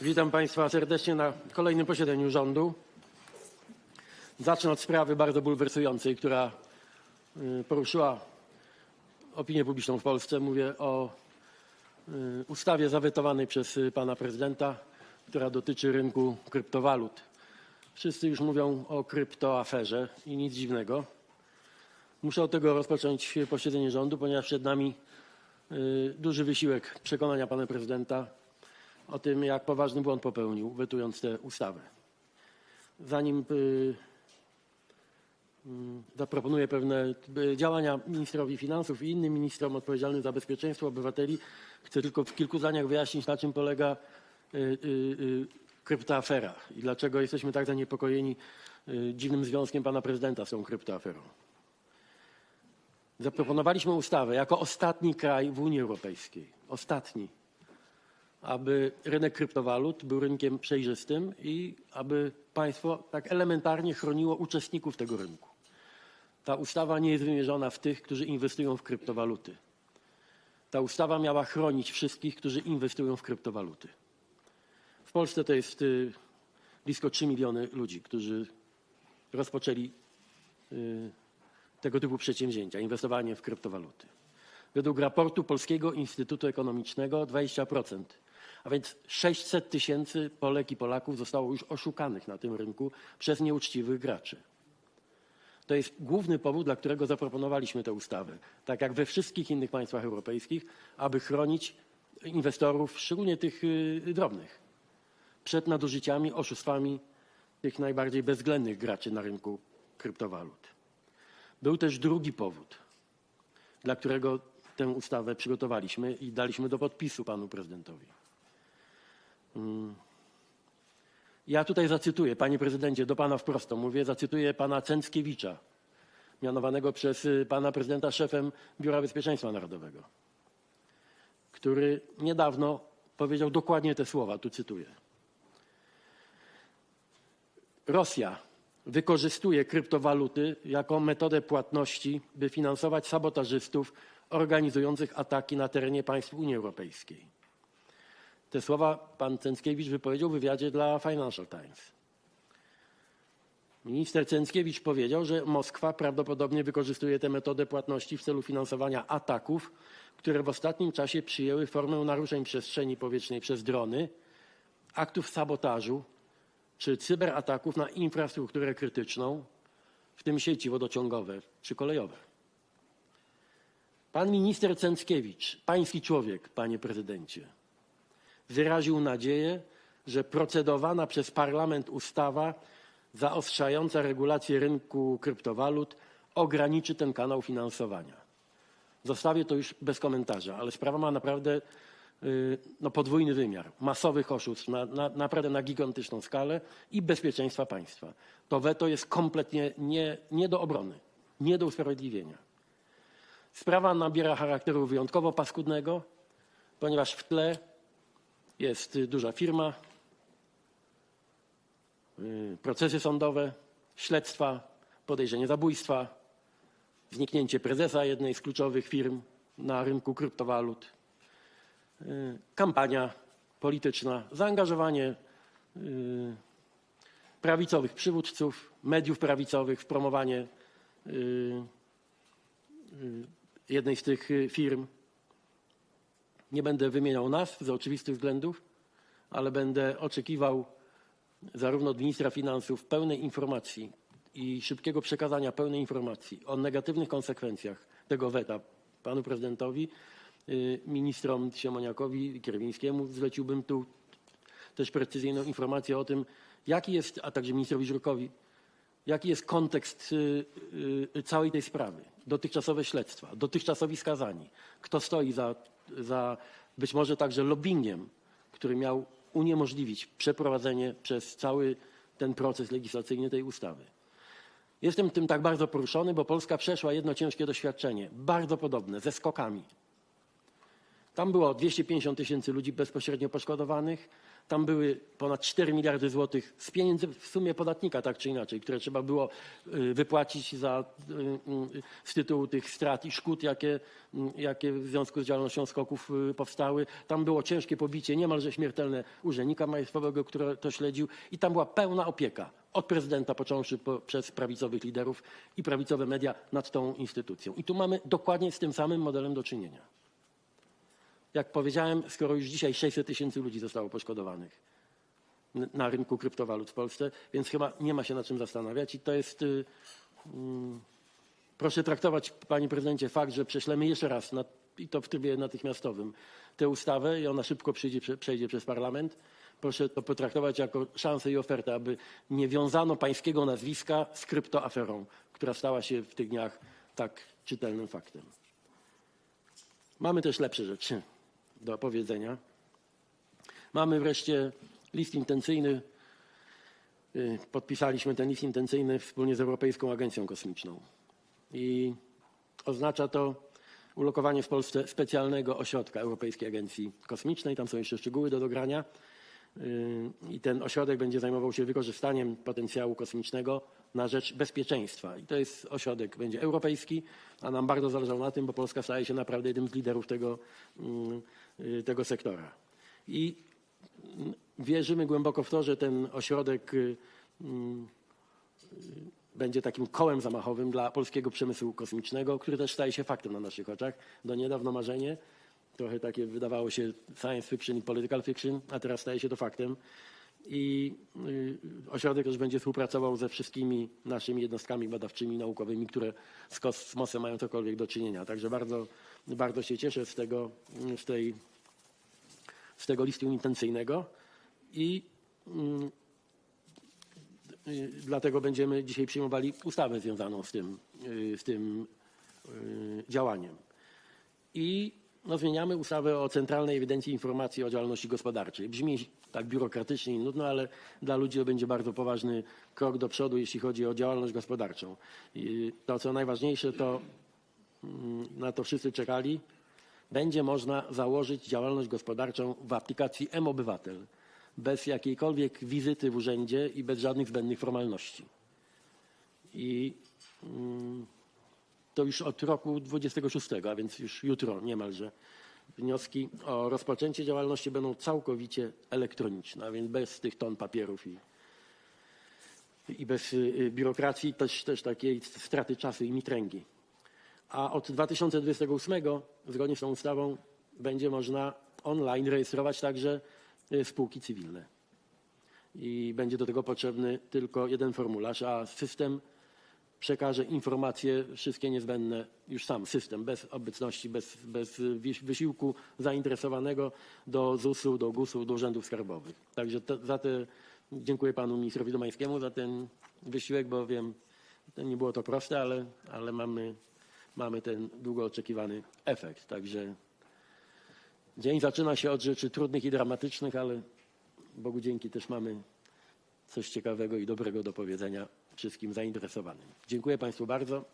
Witam Państwa serdecznie na kolejnym posiedzeniu rządu. Zacznę od sprawy bardzo bulwersującej, która y, poruszyła opinię publiczną w Polsce. Mówię o y, ustawie zawetowanej przez y, pana prezydenta, która dotyczy rynku kryptowalut. Wszyscy już mówią o kryptoaferze i nic dziwnego. Muszę od tego rozpocząć posiedzenie rządu, ponieważ przed nami duży wysiłek przekonania pana prezydenta o tym, jak poważny błąd popełnił, wetując tę ustawę. Zanim y, mm, zaproponuję pewne y, działania ministrowi finansów i innym ministrom odpowiedzialnym za bezpieczeństwo obywateli, chcę tylko w kilku zdaniach wyjaśnić, na czym polega y, kryptoafera i dlaczego jesteśmy tak zaniepokojeni dziwnym związkiem pana prezydenta z tą kryptoaferą. Zaproponowaliśmy ustawę jako ostatni kraj w Unii Europejskiej, ostatni, aby rynek kryptowalut był rynkiem przejrzystym i aby państwo tak elementarnie chroniło uczestników tego rynku. Ta ustawa nie jest wymierzona w tych, którzy inwestują w kryptowaluty. Ta ustawa miała chronić wszystkich, którzy inwestują w kryptowaluty. W Polsce to jest y, blisko 3 miliony ludzi, którzy rozpoczęli y, tego typu przedsięwzięcia, inwestowanie w kryptowaluty. Według raportu Polskiego Instytutu Ekonomicznego 20%, a więc 600 tysięcy Polek i Polaków zostało już oszukanych na tym rynku przez nieuczciwych graczy. To jest główny powód, dla którego zaproponowaliśmy tę ustawę, tak jak we wszystkich innych państwach europejskich, aby chronić inwestorów, szczególnie tych y, drobnych, przed nadużyciami, oszustwami tych najbardziej bezwzględnych graczy na rynku kryptowalut. Był też drugi powód, dla którego tę ustawę przygotowaliśmy i daliśmy do podpisu panu prezydentowi. Mm. Ja tutaj zacytuję, panie prezydencie, do pana wprost mówię, zacytuję pana Cęckiewicza, mianowanego przez y, pana prezydenta szefem Biura Bezpieczeństwa Narodowego, który niedawno powiedział dokładnie te słowa, tu cytuję. Rosja wykorzystuje kryptowaluty jako metodę płatności, by finansować sabotażystów organizujących ataki na terenie państw Unii Europejskiej. Te słowa pan Cęckiewicz wypowiedział w wywiadzie dla Financial Times. Minister Cęckiewicz powiedział, że Moskwa prawdopodobnie wykorzystuje tę metodę płatności w celu finansowania ataków, które w ostatnim czasie przyjęły formę naruszeń przestrzeni powietrznej przez drony, aktów sabotażu czy cyberataków na infrastrukturę krytyczną, w tym sieci wodociągowe czy kolejowe. Pan minister Cęckiewicz, pański człowiek, panie prezydencie, wyraził nadzieję, że procedowana przez parlament ustawa zaostrzająca regulacje rynku kryptowalut ograniczy ten kanał finansowania. Zostawię to już bez komentarza, ale sprawa ma naprawdę y, no, podwójny wymiar masowych oszustw, na, na, naprawdę na gigantyczną skalę i bezpieczeństwa państwa. To weto jest kompletnie nie, nie do obrony, nie do usprawiedliwienia. Sprawa nabiera charakteru wyjątkowo paskudnego, ponieważ w tle jest y, duża firma, y, procesy sądowe, śledztwa, podejrzenie zabójstwa, zniknięcie prezesa jednej z kluczowych firm na rynku kryptowalut, y, kampania polityczna, zaangażowanie prawicowych przywódców, mediów prawicowych w promowanie jednej z tych firm. Nie będę wymieniał nazw z oczywistych względów, ale będę oczekiwał zarówno od ministra finansów pełnej informacji i szybkiego przekazania pełnej informacji o negatywnych konsekwencjach tego weta panu prezydentowi, y, ministrom Siemoniakowi Kierwińskiemu. Zleciłbym tu też precyzyjną informację o tym, jaki jest, a także ministrowi Żurkowi, jaki jest kontekst y, y, całej tej sprawy, dotychczasowe śledztwa, dotychczasowi skazani, kto stoi za, za być może także lobbyingiem, który miał uniemożliwić przeprowadzenie przez cały ten proces legislacyjny tej ustawy. Jestem tym tak bardzo poruszony, bo Polska przeszła jedno ciężkie doświadczenie, bardzo podobne, ze skokami. Tam było 250 tysięcy ludzi bezpośrednio poszkodowanych, Tam były ponad 4 miliardy złotych z pieniędzy w sumie podatnika, tak czy inaczej, które trzeba było y, wypłacić za, y, y, z tytułu tych strat i szkód, jakie, jakie w związku z działalnością skoków powstały. Tam było ciężkie pobicie, niemalże śmiertelne urzędnika państwowego, który to śledził i tam była pełna opieka od prezydenta począwszy po, przez prawicowych liderów i prawicowe media nad tą instytucją. I tu mamy dokładnie z tym samym modelem do czynienia. Jak powiedziałem, skoro już dzisiaj 600 tysięcy ludzi zostało poszkodowanych na rynku kryptowalut w Polsce, więc chyba nie ma się nad czym zastanawiać i to jest, y, mm, proszę traktować, panie prezydencie, fakt, że prześlemy jeszcze raz na, i to w trybie natychmiastowym tę ustawę i ona szybko przyjdzie, prze- przejdzie przez parlament. Proszę to potraktować jako szansę i ofertę, aby nie wiązano pańskiego nazwiska z kryptoaferą, która stała się w tych dniach tak czytelnym faktem. Mamy też lepsze rzeczy do powiedzenia. Mamy wreszcie list intencyjny. Y, Podpisaliśmy ten list intencyjny wspólnie z Europejską Agencją Kosmiczną. I oznacza to ulokowanie w Polsce specjalnego ośrodka Europejskiej Agencji Kosmicznej. Tam są jeszcze szczegóły do dogrania. Y, I ten ośrodek będzie zajmował się wykorzystaniem potencjału kosmicznego na rzecz bezpieczeństwa. I to jest ośrodek, będzie europejski, a nam bardzo zależało na tym, bo Polska staje się naprawdę jednym z liderów tego, mm, y, tego sektora. I mm, wierzymy głęboko w to, że ten ośrodek y, mm, y, będzie takim kołem zamachowym dla polskiego przemysłu kosmicznego, który też staje się faktem na naszych oczach. Do niedawno marzenie, trochę takie wydawało się science fiction i political fiction, a teraz staje się to faktem. I y, ośrodek też będzie współpracował ze wszystkimi naszymi jednostkami badawczymi, naukowymi, które z kosmosem mają cokolwiek do czynienia. Także bardzo, bardzo się cieszę z tego, z tej, z tego listu intencyjnego i mm, y, dlatego będziemy dzisiaj przyjmowali ustawę związaną z tym, y, z tym y, działaniem. I no, zmieniamy ustawę o Centralnej Ewidencji Informacji o Działalności Gospodarczej. Brzmi tak biurokratycznie i nudno, ale dla ludzi to będzie bardzo poważny krok do przodu, jeśli chodzi o działalność gospodarczą. I to, co najważniejsze, to mm, na to wszyscy czekali, będzie można założyć działalność gospodarczą w aplikacji M-Obywatel bez jakiejkolwiek wizyty w urzędzie i bez żadnych zbędnych formalności. I mm, to już od roku 26, a więc już jutro niemalże. Wnioski o rozpoczęcie działalności będą całkowicie elektroniczne, a więc bez tych ton papierów i, i bez y, biurokracji, też, też takiej straty czasu i mitręgi. A od 2028 zgodnie z tą ustawą będzie można online rejestrować także y, spółki cywilne. I będzie do tego potrzebny tylko jeden formularz, a system przekaże informacje wszystkie niezbędne, już sam system, bez obecności, bez, bez wysi- wysiłku zainteresowanego do ZUS-u, do GUS-u, do urzędów skarbowych. Także za te dziękuję panu ministrowi Domańskiemu za ten wysiłek, bo wiem, nie było to proste, ale, ale mamy, mamy ten długo oczekiwany efekt. Także dzień zaczyna się od rzeczy trudnych i dramatycznych, ale Bogu dzięki też mamy coś ciekawego i dobrego do powiedzenia wszystkim zainteresowanym. Dziękuję Państwu bardzo.